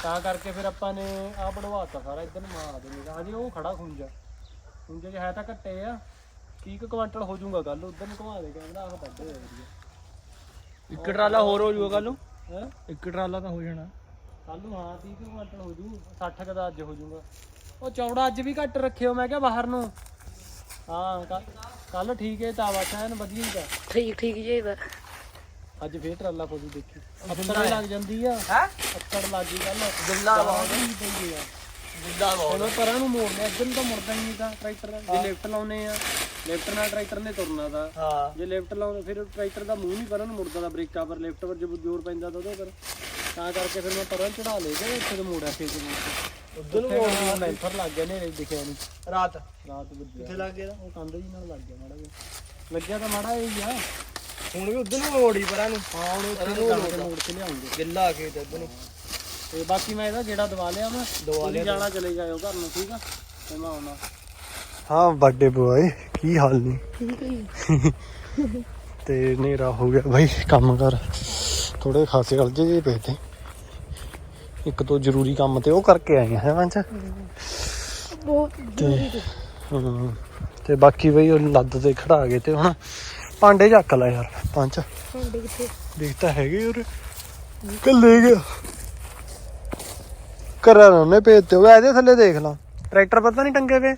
ਤਾਂ ਕਰਕੇ ਫਿਰ ਆਪਾਂ ਨੇ ਆਹ ਬਣਵਾਤਾ ਸਾਰਾ ਇੱਧਰ ਨੂੰ ਮਾਰ ਦੇ ਨਿਗਾ ਹਜੇ ਉਹ ਖੜਾ ਖੁੰਜਾ ਖੁੰਜੇ 'ਚ ਹੈ ਤਾਂ ਘੱਟੇ ਆ। 30 ਕੁ ਕੁਆਂਟਲ ਹੋ ਜਾਊਗਾ ਕੱਲ ਉਧਰ ਨੂੰ ਘੁਮਾ ਦੇ ਕਹਿੰਦਾ ਆਹ ਵੱਡੇ ਹੋਏ ਵਧੀਆ। ਇੱਕ ਟਰਾਲਾ ਹੋਰ ਹੋ ਜਾਊਗਾ ਕੱਲ ਨੂੰ? ਹੈ? ਇੱਕ ਟਰਾਲਾ ਤਾਂ ਹੋ ਜਾਣਾ। ਕੱਲ ਨੂੰ ਹਾਂ 30 ਕੁ ਕੁਆਂਟਲ ਹੋ ਜੂ 60 ਕੁ ਦਾ ਅੱਜ ਹੋ ਜਾਊਗਾ ਉਹ ਚੌੜਾ ਅੱਜ ਵੀ ਘੱਟ ਰੱਖਿਓ ਮੈਂ ਕਿਹਾ ਬਾਹਰ ਨੂੰ। ਹਾਂ ਕੱਲ ਠੀਕ ਹੈ ਤਾਂ ਬਸ ਐਨ ਵਧੀਆ ਹੀ ਦਾ ਠੀਕ ਠੀਕ ਜਾਈਦਾ ਅੱਜ ਫੇਰ ਟਰਾਲਾ ਖੋਜੂ ਦੇਖੀ। ਅੱਤੜ ਲੱਗ ਜਾਂਦੀ ਆ। ਹੈ? ਅੱਤੜ ਲੱਗ ਗਈ ਕੱਲ ਗਿੱਲਾ ਬਹੁਤ ਹੀ। ਪਈ ਆ। ਜਿੱਦਾਂ ਬਹੁਤ ਪਰਾਂ ਨੂੰ ਮੋੜਨੇ ਇੱਧਰ ਨੂੰ ਤਾਂ ਮੁੜਦਾ ਹੀ ਨਹੀਂ ਤਾਂ ਟਰੈਕਟਰ ਜੇ ਲਿਫਟ ਲਾਉਨੇ ਆ ਲਿਫਟ ਨਾਲ ਟਰੈਕਟਰ ਨੇ ਤੁਰਨਾ ਤਾਂ। ਹਾਂ। ਜੇ ਲਿਫਟ ਲਾਉਂਦੇ ਫਿਰ ਟਰੈਕਟਰ ਦਾ ਮੂੰਹ ਨਹੀਂ ਪਰਾਂ ਨੂੰ ਮੁੜਦਾ ਦਾ ਬ੍ਰੇਕਾਂ ਪਰ ਲਿਫਟ ਪਰ ਜ਼ੋਰ ਪੈਂਦਾ ਤਾਂ ਉਹਦੇ ਪਰ। ਤਾਂ ਕਰਕੇ ਫਿਰ ਮੈਂ ਪਰਾਂ ਚੜਾ ਲਏ ਤੇ ਇੱਥੇ ਤੋਂ ਮੋੜਿਆ ਫੇਰ ਉਧਰ ਨੂੰ ਲੈਂਥਰ ਲੱਗ ਗਏ ਨੇ ਦਿਖਿਆ ਨਹੀਂ। ਰਾਤ। ਰਾਤ ਵੱਜਿਆ। ਕਿੱਥੇ ਲੱਗ ਗਿਆ? ਉਹ ਕੰਧ ਜੀ ਨਾਲ ਲੱਗ ਗਿਆ ਮਾੜਾ ਜਿਹਾ। ਲੱਗਿਆ ਤਾਂ ਮਾੜਾ ਹੀ ਆ। ਹੁਣ ਵੀ ਉਧਰ ਨੂੰ ਮੋੜੀ ਪਰਾਂ ਨੂੰ। ਹਾਂ ਹੁਣ ਉੱਥੇ ਨੂੰ ਜਾ ਕੇ ਮੋੜ ਕੇ ਲਿਆਉਂਗੇ। ਗਿੱਲਾ ਕੇ ਤੇ ਉਧਰ ਨੂੰ। ਤੇ ਬਾਕੀ ਮੈਂ ਇਹਦਾ ਜਿਹੜਾ ਦਵਾ ਲਿਆ ਮੈਂ। ਦਵਾ ਲਿਆ ਜਾਣਾ ਚਲੇ ਜਾਇਓ ਘਰ ਨੂੰ ਠੀਕ ਆ? ਤੇ ਮੈਂ ਆਉਣਾ। ਹਾਂ ਵੱਡੇ ਬੁਆਏ ਕੀ ਹਾਲ ਨੇ? ਤੇ ਹਨੇਰਾ ਹੋ ਗਿਆ ਭਾਈ ਕੰਮ ਕਰ। ਥੋੜੇ ਖਾਸੇ ਅਲਝੇ ਜੇ ਪਏ ਤੇ। ਇੱਕ ਤੋਂ ਜ਼ਰੂਰੀ ਕੰਮ ਤੇ ਉਹ ਕਰਕੇ ਆਏ ਹੈ ਵੰਚ ਤੇ ਹਮ, ਤੇ ਬਾਕੀ ਬਈ ਉਹ ਲੱਦ ਤੇ ਖੜਾ ਗਏ ਤੇ ਹੁਣ ਭਾਂਡੇ ਚੱਕ ਲੈ ਯਾਰ ਪੰਜ ਭਾਂਡੇ ਕਿੱਥੇ ਦੇਖਤਾ ਹੈਗੇ ਔਰ ਕੱਲੇ ਗਿਆ ਕਰਾਂ ਉਹਨੇ ਭੇਜ ਤੇ ਉਹ ਇਹਦੇ ਥੱਲੇ ਦੇਖ ਲਾ। ਟਰੈਕਟਰ ਪਤਾ ਨਹੀਂ ਟੰਗੇ ਵੇ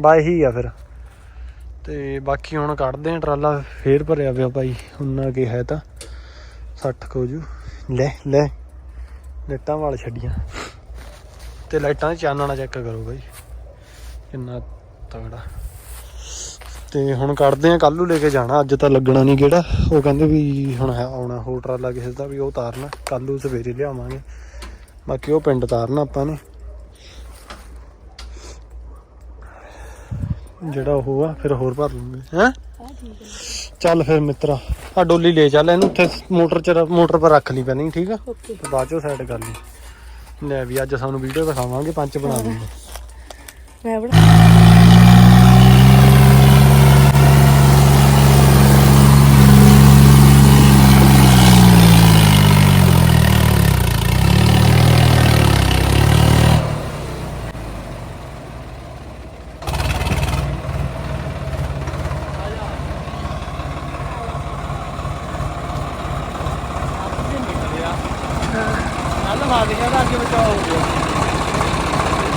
ਬਾਈ ਹੀ ਆ ਫਿਰ। ਤੇ ਬਾਕੀ ਹੁਣ ਕੱਢਦੇ ਆ ਟਰਾਲਾ ਫੇਰ ਭਰਿਆ ਪਿਆ ਭਾਈ ਉਹਨਾਂ ਕੀ ਹੈ ਤਾਂ। 60 ਕੋ ਜੂ। ਲੈ ਲੈ। ਲਾਈਟਾਂ ਵਾਲ ਛੱਡੀਆਂ। ਤੇ ਲਾਈਟਾਂ ਚਾਨਣਾ ਚੈੱਕ ਕਰੋ ਬਾਈ। ਕਿੰਨਾ ਤਗੜਾ ਤੇ ਹੁਣ ਕੱਢਦੇ ਆ ਕੱਲ ਨੂੰ ਲੈ ਕੇ ਜਾਣਾ ਅੱਜ ਤਾਂ ਲੱਗਣਾ ਨਹੀਂ ਕਿਹੜਾ। ਉਹ ਕਹਿੰਦੇ ਵੀ ਹੁਣ ਆਉਣਾ ਹੋਰ ਟਰਾਲਾ ਕਿਸੇ ਦਾ ਵੀ ਉਹ ਤਾਰਨਾ ਕੱਲ ਨੂੰ ਸਵੇਰੇ ਲਿਆਵਾਂਗੇ। ਬਾਕੀ ਉਹ ਪਿੰਡ ਤਾਰਨਾ ਆਪਾਂ ਨੇ। ਜਿਹੜਾ ਉਹ ਆ ਫਿਰ ਹੋਰ ਭਰ ਲੂੰਗੇ ਹੈ? ਚੱਲ ਫਿਰ ਮਿੱਤਰਾ ਆ ਡੋਲੀ ਲੈ ਚੱਲ ਇਹਨੂੰ ਉੱਥੇ ਮੋਟਰ ਚ ਮੋਟਰ ਪਰ ਰੱਖ ਲਈ ਪਹਿਲਾਂ ਠੀਕ ਆ? ਬਾਅਦ ਚੋਂ ਸਾਈਡ ਕਰ ਲਈ। ਲੈ ਵੀ ਅੱਜ ਸਾਨੂੰ ਵੀਡੀਓ ਦਿਖਾਵਾਂਗੇ ਪੰਜ ਬਣਾ ਦੂੰਗੇ। ਮੈਂ ਬਣਾ ਕੱਲ ਲਾ ਦੇ ਕਹਿੰਦਾ ਅੱਜ ਬਚਾਅ ਹੋ ਗਿਆ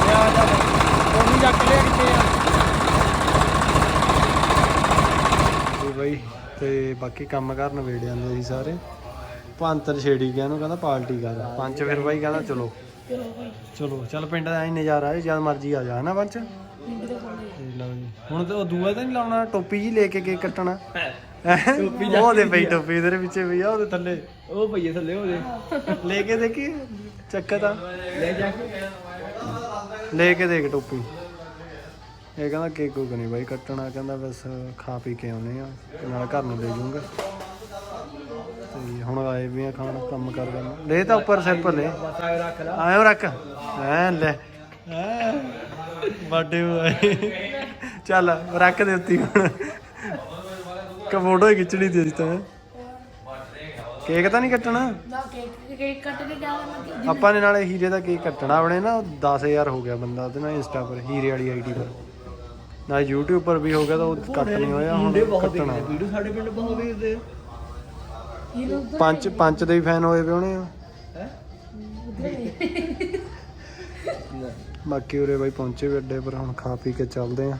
ਇਹ ਆ ਜਾ ਉਹ ਨਹੀਂ ਚੱਕ ਲਿਆ ਕਿੱਥੇ ਆ ਤੇ ਬਈ ਤੇ ਬਾਕੀ ਕੰਮ ਕਰਨ ਵੇੜੇ ਆਂਦੇ ਸੀ ਸਾਰੇ। ਪੰਤਰ ਛੇੜੀ ਗਿਆ ਨੂੰ ਕਹਿੰਦਾ ਪਾਰਟੀ ਕਰ। ਪੰਚ ਫਿਰ ਬਾਈ ਕਹਿੰਦਾ ਚਲੋ। ਚਲੋ ਚੱਲ ਪਿੰਡ ਦਾ ਐ ਨਜ਼ਾਰਾ ਹੈ ਜਦ ਮਰਜ਼ੀ ਆ ਜਾ ਹਨਾ ਪੰਚ ਲਓ ਜੀ। ਹੁਣ ਤੇ ਉਹ ਦੂਆ ਤਾਂ ਨਹੀਂ ਲਾਉਣਾ ਟੋਪੀ ਜੀ ਲੈ ਕੇ ਕੇਕ ਕੱਟਣਾ। ਟੋਪੀ ਉਹਦੇ ਪਈ ਟੋਪੀ ਇਧਰ ਪਿੱਛੇ ਪਈ ਆ ਉਹਦੇ ਥੱਲੇ। ਉਹ ਭਈਏ ਥੱਲੇ ਜੇ ਲੈ ਕੇ ਦੇਖੀ? ਚੱਕਾ ਤਾਂ ਲੈ ਜਾ ਕੇ। ਲੈ ਕੇ ਦੇਖ ਟੋਪੀ। ਇਹ ਕਹਿੰਦਾ ਕੇਕ ਕੋਕ ਨਹੀਂ ਬਾਈ ਕੱਟਣਾ ਕਹਿੰਦਾ ਬਸ ਖਾ ਪੀ ਕੇ ਆਉਨੇ ਆ ਤੇ ਨਾਲ ਘਰ ਨੂੰ ਲੈ ਜਾਊਂਗਾ ਤੇ ਹੁਣ ਆਏ ਵੀ ਆ ਖਾਣ ਕੰਮ ਕਰ ਕਰਨਾ ਲੈ ਤਾਂ ਉੱਪਰ ਸਿਰ ਪਰ ਲੈ ਆਇਓ ਰੱਖ। ਐ ਲੈ। ਬਾਡੇ ਹੋਏ ਚੱਲ ਰੱਖ ਦੇ ਉੱਤੀ ਹੁਣ। ਕ ਫੋਟੋ ਹੀ ਖਿੱਚਣੀ ਤਾਂ। ਕੇਕ ਤਾਂ ਨਹੀਂ ਕੱਟਣਾ? ਨਾ ਕੇਕ ਕੇਕ ਕੱਟ ਕੇ ਜਾ ਲੱਗੀ ਆਪਾਂ ਨੇ ਨਾਲੇ ਹੀਰੇ ਦਾ ਕੇਕ ਕੱਟਣਾ ਆਪਣੇ ਨਾ 10000 ਹੋ ਗਿਆ ਬੰਦਾ ਉਹਦੇ ਨਾਲ ਇੰਸਟਾ ਪਰ ਹੀਰੇ ਵਾਲੀ ਆਈਡੀ ਪਰ। ਨਾ YouTube ਪਰ ਵੀ ਹੋ ਗਿਆ ਤਾਂ ਉਹ ਕੱਟ ਨਹੀਂ ਹੋਇਆ ਹੁਣ ਕੱਟਣਾ। ਵੀਡੀਓ ਸਾਡੇ ਪਿੰਡ ਬਹੁਤ ਵੇਖਦੇ ਪੰਜ ਪੰਜ ਦੇ ਵੀ ਫੈਨ ਹੋਏ ਪਏ ਹੋਣੇ ਆ। ਬਾਕੀ ਉਰੇ ਬਾਈ ਪਹੁੰਚੇ ਵੀ ਅੱਡੇ ਪਰ ਹੁਣ ਖਾ ਪੀ ਕੇ ਚੱਲਦੇ ਆ।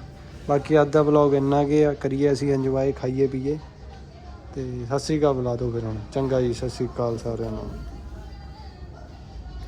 ਬਾਕੀ ਅੱਜ ਦਾ ਵਲੌਗ ਇੰਨਾ ਕਿ ਆ ਕਰੀਏ ਅਸੀਂ ਇੰਜੋਏ ਖਾਈਏ ਪੀਏ। ਤੇ ਸਤਿ ਸ੍ਰੀ ਅਕਾਲ ਬੁਲਾ ਦਿਓ ਫਿਰ ਹੁਣ। ਚੰਗਾ ਜੀ ਸਤਿ ਸ੍ਰੀ ਅਕਾਲ ਸਾਰਿਆਂ ਨੂੰ।